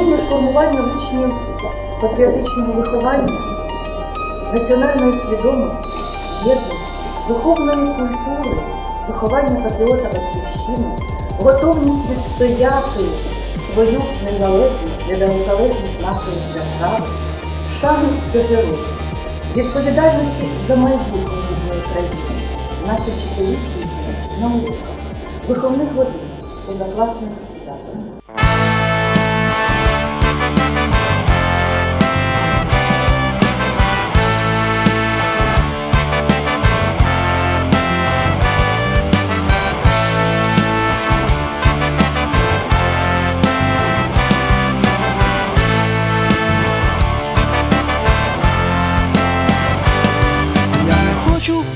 формування учнів патріотичного виховання, національної свідомості, єдності, духовної культури, виховання патріота батьківщини, готовність відстояти свою незалежність, незалежність нашої держави, шану до героїв, відповідальності за майбутнє рідної країни, наші вчителі наука, виховних годин, позакласних заходів.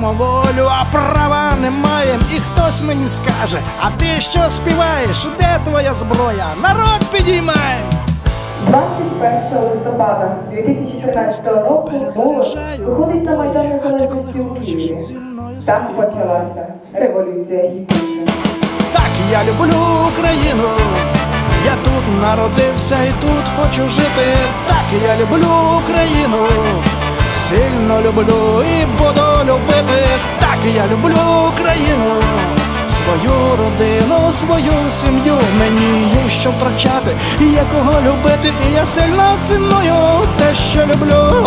Маємо волю, а права не маємо. І хтось мені скаже, а ти що співаєш? Де твоя зброя? Народ підіймай! 21 листопада 2014 року молодь виходить на Майдан Незалежності у Києві. Там почалася революція гідності. Так я люблю Україну. Я тут народився і тут хочу жити. Так я люблю Україну. Сильно люблю і буду любити. Я люблю Україну. Свою родину, свою сім'ю мені є що втрачати, і є любити, і я сильно ціную те, що люблю.